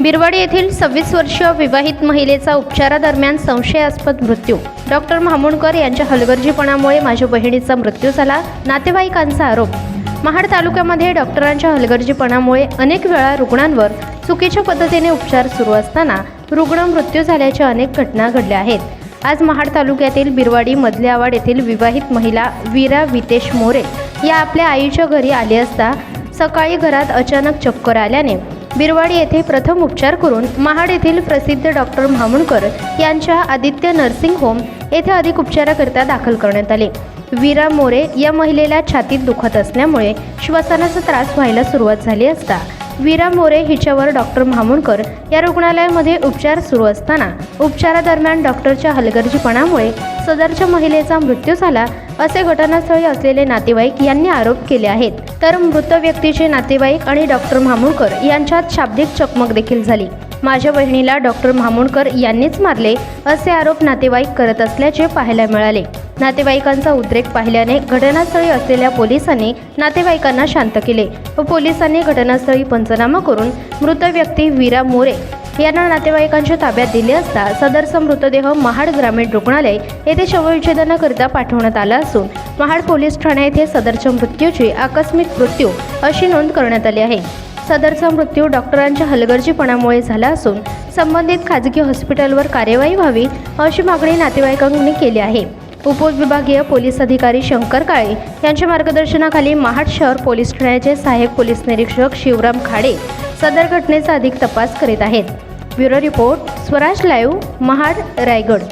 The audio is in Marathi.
बिरवाडी येथील सव्वीस वर्षीय विवाहित महिलेचा उपचारादरम्यान संशयास्पद मृत्यू. डॉक्टर म्हामुणकर यांच्या हलगर्जीपणामुळे माझ्या बहिणीचा मृत्यू झाला. नातेवाईकांचा आरोप. महाड तालुक्यामध्ये डॉक्टरांच्या हलगर्जीपणामुळे अनेक वेळा रुग्णांवर चुकीच्या पद्धतीने उपचार सुरू असताना रुग्ण मृत्यू झाल्याच्या अनेक घटना घडल्या आहेत. आज महाड तालुक्यातील बिरवाडी मधल्यावाड आवाड येथील विवाहित महिला वीरा वितेश मोरे या आपल्या आईच्या घरी आली असता सकाळी घरात अचानक चक्कर आल्याने बिरवाडी येथे प्रथम उपचार करून महाड येथील प्रसिद्ध डॉक्टर म्हामुणकर यांच्या आदित्य नर्सिंग होम येथे अधिक उपचाराकरिता दाखल करण्यात आले. वीरा मोरे या महिलेला छातीत दुखत असल्यामुळे श्वसनाचा त्रास व्हायला सुरुवात झाली असता वीरा मोरे हिच्यावर डॉक्टर म्हामुणकर या रुग्णालयामध्ये उपचार सुरू असताना उपचारादरम्यान डॉक्टरच्या हलगर्जीपणामुळे सदरच्या महिलेचा मृत्यू झाला असे घटनास्थळी असलेले नातेवाईक यांनी आरोप केले आहेत. तर मृत व्यक्तीचे नातेवाईक आणि डॉक्टर म्हामुणकर यांच्यात शाब्दिक चकमक देखील झाली. माझ्या बहिणीला डॉक्टर म्हामुणकर यांनीच मारले असे आरोप नातेवाईक करत असल्याचे पाहायला मिळाले. नातेवाईकांचा उद्रेक पाहिल्याने घटनास्थळी असलेल्या पोलिसांनी नातेवाईकांना शांत केले. व पोलिसांनी घटनास्थळी पंचनामा करून मृत व्यक्ती वीरा मोरे यांना नातेवाईकांच्या ताब्यात दिले असता सदरचा मृतदेह महाड ग्रामीण रुग्णालय येथे शवविच्छेदनाकरिता पाठवण्यात आला असून महाड पोलीस ठाणे येथे सदरच्या मृत्यूची आकस्मिक मृत्यू अशी नोंद करण्यात आली आहे. सदरचा मृत्यू डॉक्टरांच्या हलगर्जीपणामुळे झाला असून संबंधित खाजगी हॉस्पिटलवर कार्यवाही व्हावी अशी मागणी नातेवाईकांनी केली आहे. उपविभागीय पोलीस अधिकारी शंकर काळे यांच्या मार्गदर्शनाखाली महाड शहर पोलीस ठाण्याचे सहाय्यक पोलीस निरीक्षक शिवराम खाडे सदर घटनेचा अधिक तपास करीत आहेत. Bureau report Swaraj live Mahad Raigad.